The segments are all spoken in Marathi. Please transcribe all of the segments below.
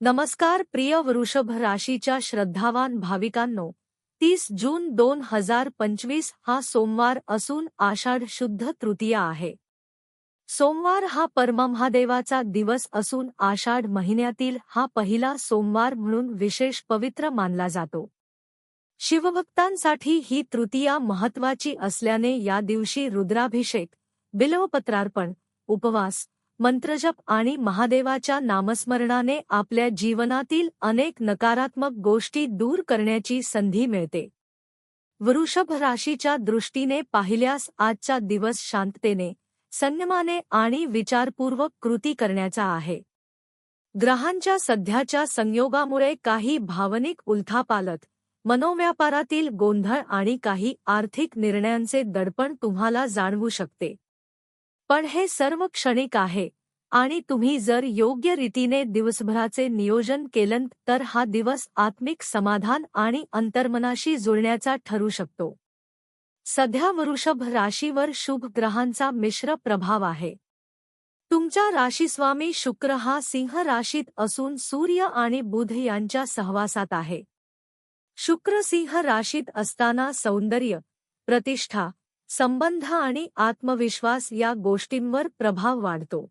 नमस्कार प्रिय वृषभ राशीच्या श्रद्धावान भाविकांनो तीस जून दोन हजार पंचवीस हा सोमवार असून आषाढ शुद्ध तृतीया आहे. सोमवार हा परममहादेवाचा दिवस असून आषाढ महिन्यातील हा पहिला सोमवार म्हणून विशेष पवित्र मानला जातो. शिवभक्तांसाठी ही तृतीया महत्वाची असल्याने या दिवशी रुद्राभिषेक बिलवपत्रार्पण उपवास मंत्रजप आणि महादेवाच्या नामस्मरणाने आपल्या जीवनातील अनेक नकारात्मक गोष्टी दूर करण्याची संधी मिळते. वृषभ राशीच्या दृष्टीने पाहिल्यास आजचा दिवस शांततेने संयमाने आणि विचारपूर्वक कृती करण्याचा आहे. ग्रहांच्या सध्याच्या संयोगामुळे काही भावनिक उलथापालत मनोव्यापारातील गोंधळ आणि काही आर्थिक निर्णयांचे दडपण तुम्हाला जाणवू शकते. पण हे सर्व क्षणिक आहे. आणि तुम्ही जर योग्य रीतीने दिवसभराचे नियोजन केलं तर हा दिवस आत्मिक समाधान आणि अंतर्मनाशी जुळण्याचा ठरू शकतो. सध्या वृषभ राशीवर शुभ ग्रहांचा मिश्र प्रभाव आहे. तुमच्या राशीस्वामी शुक्र हा सिंह राशीत असून सूर्य आणि बुध यांच्या सहवासात आहे. शुक्र सिंह राशीत असताना सौंदर्य प्रतिष्ठा संबंध आणि आत्मविश्वास या गोष्टींवर प्रभाव वाढतो.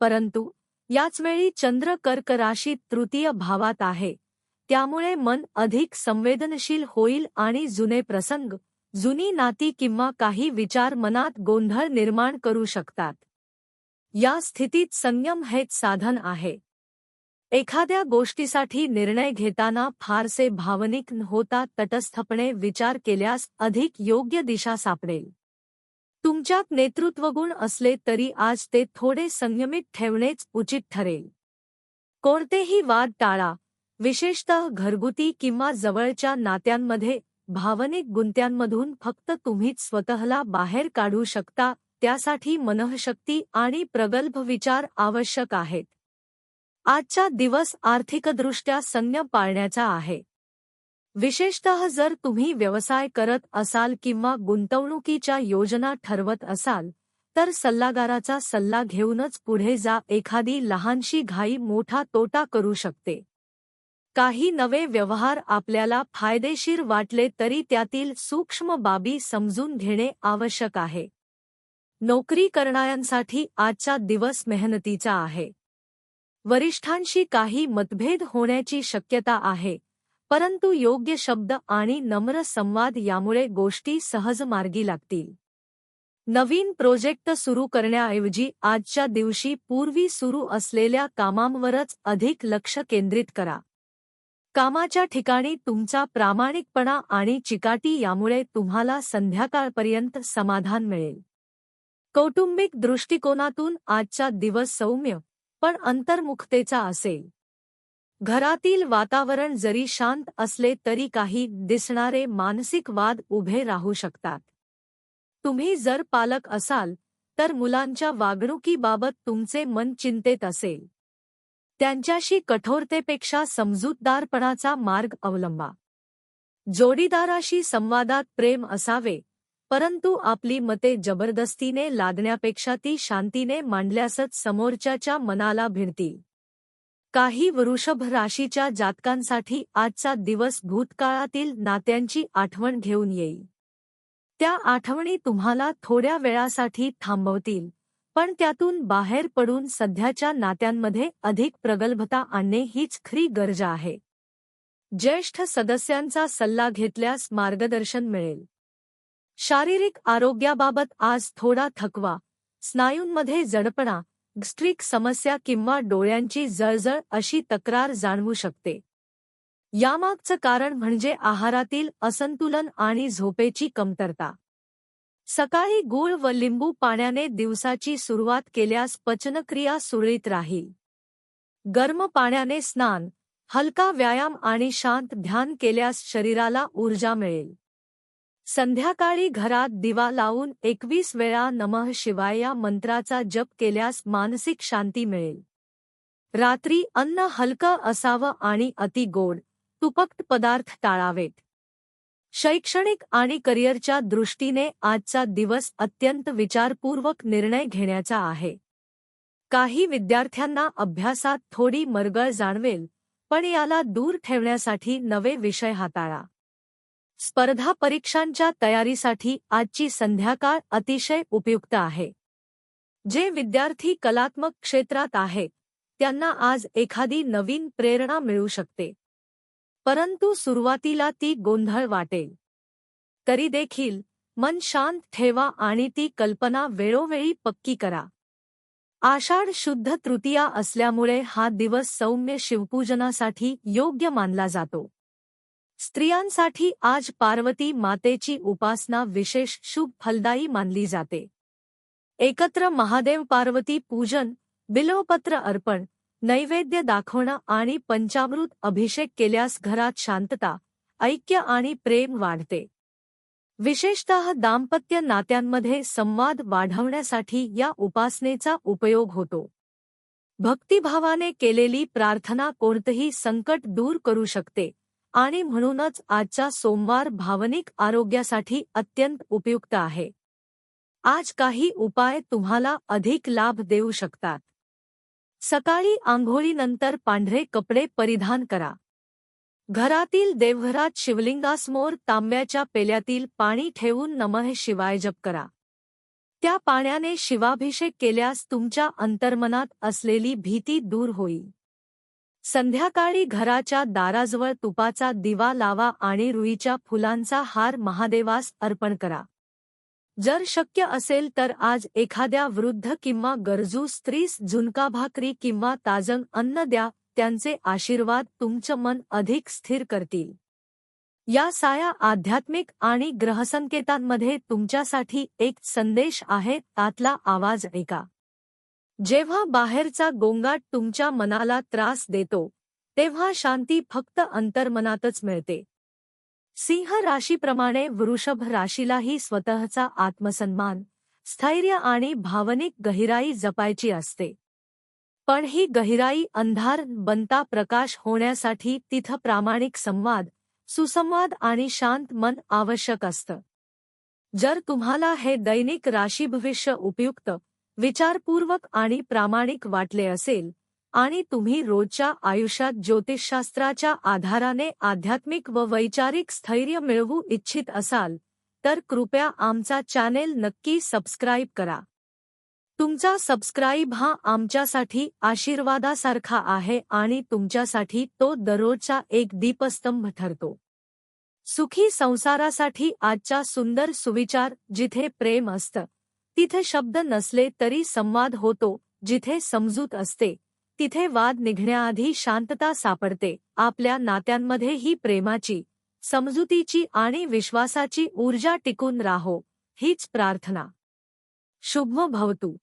परंतु याचवेळी चंद्र कर्क राशीत तृतीय भावात आहे. त्यामुळे मन अधिक संवेदनशील होईल आणि जुने प्रसंग जुनी नाती किंवा काही विचार मनात गोंधळ निर्माण करू शकतात. या स्थितीत संयम हेच साधन आहे. एखाद्या गोष्टीसाठी निर्णय घेताना फारसे भावनिक न होता तटस्थपणे विचार केल्यास अधिक योग्य दिशा सापडेल. तुमच्यात नेतृत्वगुण असले तरी आज ते थोडे संयमित ठेवणेच उचित ठरेल. कोणतेही वाद टाळा विशेषतः घरगुती किंवा जवळच्या नात्यांमध्ये भावनिक गुंत्यांमधून फक्त तुम्हीच स्वतःला बाहेर काढू शकता त्यासाठी मनःशक्ती आणि प्रगल्भ विचार आवश्यक आहेत. आजचा दिवस आर्थिकदृष्ट्या संयम पाळण्याचा आहे. विशेषतः जर तुम्ही व्यवसाय करत असाल किंवा गुंतवणुकीच्या योजना ठरवत असाल तर सल्लागाराचा सल्ला घेऊनच पुढे जा एखादी लहानशी घाई मोठा तोटा करू शकते. काही नवे व्यवहार आपल्याला फायदेशीर वाटले तरी त्यातील सूक्ष्म बाबी समजून घेणे आवश्यक आहे. नोकरी करणाऱ्यांसाठी आजचा दिवस मेहनतीचा आहे. वरिष्ठांशी काही मतभेद होण्याची शक्यता आहे. परंतु योग्य शब्द आणि नम्र संवाद यामुळे गोष्टी सहज मार्गी लागतील. नवीन प्रोजेक्ट सुरू करण्याऐवजी आजच्या दिवशी पूर्वी सुरू असलेल्या कामांवरच अधिक लक्ष केंद्रित करा. कामाच्या ठिकाणी तुमचा प्रामाणिकपणा आणि चिकाटी यामुळे तुम्हाला संध्याकाळपर्यंत समाधान मिळेल. कौटुंबिक दृष्टिकोनातून आजचा दिवस सौम्य पण अंतर्मुखतेचा असेल. घरातील वातावरण जरी शांत असले तरी काही दिसणारे मानसिक वाद उभे राहू शकतात. तुम्ही जर पालक असाल तर मुलांच्या वागणुकीबाबत तुमचे मन चिंतेत असेल. त्यांच्याशी कठोरतेपेक्षा समजूतदारपणाचा मार्ग अवलंबा. जोडीदाराशी संवादात प्रेम असावे परंतु आपली मते जबरदस्तीने लादण्यापेक्षा ती शांतीने मांडल्यासच समोरच्याच्या मनाला भिडतील. काही वृषभ राशीच्या जातकांसाठी आजचा दिवस भूतकाळातील नात्यांची आठवण घेऊन येईल. त्या आठवणी तुम्हाला थोड्या वेळासाठी थांबवतील पण त्यातून बाहेर पडून सध्याच्या नात्यांमध्ये अधिक प्रगल्भता आणणे हीच खरी गरज आहे. ज्येष्ठ सदस्यांचा सल्ला घेतल्यास मार्गदर्शन मिळेल. शारीरिक आरोग्याबाबत आज थोडा थकवा. स्नायूंमध्ये जडपणा स्ट्रिक समस्या किंवा डोळ्यांची जळजळ अशी तक्रार जाणवू शकते. यामागचं कारण म्हणजे आहारातील असंतुलन आणि झोपेची कमतरता. सकाळी गूळ व लिंबू पाण्याने दिवसाची सुरुवात केल्यास पचनक्रिया सुरळीत राहील. गर्म पाण्याने स्नान हलका व्यायाम आणि शांत ध्यान केल्यास शरीराला ऊर्जा मिळेल. संध्याकाळी घरात दिवा लावून एकवीस वेळा नमः शिवाय या मंत्राचा जप केल्यास मानसिक शांती मिळेल. रात्री अन्न हलकं असावं आणि अति गोड तुपक्त पदार्थ टाळावेत. शैक्षणिक आणि करिअरच्या दृष्टीने आजचा दिवस अत्यंत विचारपूर्वक निर्णय घेण्याचा आहे. काही विद्यार्थ्यांना अभ्यासात थोडी मरगळ जाणवेल पण याला दूर ठेवण्यासाठी नवे विषय हाताळा. स्पर्धा परीक्षांच्या तयारीसाठी आजची संध्याकाळ अतिशय उपयुक्त आहे. जे विद्यार्थी कलात्मक क्षेत्रात आहेत त्यांना आज एखादी नवीन प्रेरणा मिळू शकते. परंतु सुरुवातीला ती गोंधळ वाटेल. तरी देखील मन शांत ठेवा आणि ती कल्पना वेळोवेळी पक्की करा. आषाढ शुद्ध तृतीया असल्यामुळे हा दिवस सौम्य शिवपूजनासाठी योग्य मानला जातो. स्त्रियांसाठी आज पार्वती मातेची उपासना विशेष शुभ फलदायी मानली जाते. एकत्र महादेव पार्वती पूजन बिलोपत्र अर्पण नैवेद्य दाखवणं आणि पंचामृत अभिषेक केल्यास घरात शांतता ऐक्य आणि प्रेम वाढते. विशेषतः दाम्पत्य नात्यांमध्ये संवाद वाढवण्यासाठी या उपासनेचा उपयोग होतो. भक्तिभावाने केलेली प्रार्थना कोणतंही संकट दूर करू शकते. आणि म्हणूनच आजचा सोमवार भावनिक आरोग्यासाठी अत्यंत उपयुक्त आहे. आज काही उपाय तुम्हाला अधिक लाभ देऊ शकतात. सकाळी आंघोळीनंतर पांढरे कपडे परिधान करा. घरातील देवघरात शिवलिंगासमोर तांब्याच्या पेल्यातील पाणी ठेवून नमः शिवाय जप करा. त्या पाण्याने शिवाभिषेक केल्यास तुमच्या अंतर्मनात असलेली भीती दूर होईल. संध्याकाळी घराच्या दाराजवळ तुपाचा दिवा लावा आणि रुईच्या फुलांचा हार महादेवास अर्पण करा. जर शक्य असेल तर आज एखाद्या वृद्ध किंवा गरजू स्त्रीस झुणका भाकरी किंवा ताजंग अन्न द्या त्यांचे आशीर्वाद तुमचं मन अधिक स्थिर करतील. या साया आध्यात्मिक आणि ग्रहसंकेतांमध्ये तुमच्यासाठी एक संदेश आहे त्यातला आवाज ऐका. जेव्हा बाहेरचा गोंगाट तुमच्या मनाला त्रास देतो तेव्हा शांती फक्त अंतर्मनातच मिळते. सिंह राशीप्रमाणे वृषभ राशीलाही स्वतःचा आत्मसन्मान स्थैर्य आणि भावनिक गहिराई जपायची असते. पण ही गहिराई अंधार बनता प्रकाश होण्यासाठी तिथं प्रामाणिक संवाद सुसंवाद आणि शांत मन आवश्यक असतं. जर तुम्हाला हे दैनिक राशीभविष्य उपयुक्त विचारपूर्वक आणि प्रामाणिक वाटले असेल आणि तुम्ही रोजच्या आयुष्यात ज्योतिषशास्त्राच्या आधाराने आध्यात्मिक व वैचारिक स्थैर्य मिळवू इच्छित असाल, तर कृपया आमचा चॅनेल नक्की सबस्क्राईब करा. तुमचा सबस्क्राईब हा आमच्यासाठी आशीर्वादासारखा आहे आणि तुमच्यासाठी तो दररोजचा एक दीपस्तंभ ठरतो. सुखी संसारासाठी आजचा सुंदर सुविचार जिथे प्रेम असतं तिथे शब्द नसले तरी संवाद होतो जिथे समजूत असते. तिथे वाद निघण्याआधी शांतता सापडते आपल्या नात्यांमध्ये ही प्रेमाची समजुतीची आणि विश्वासाची ऊर्जा टिकून राहो हीच प्रार्थना. शुभ भवतू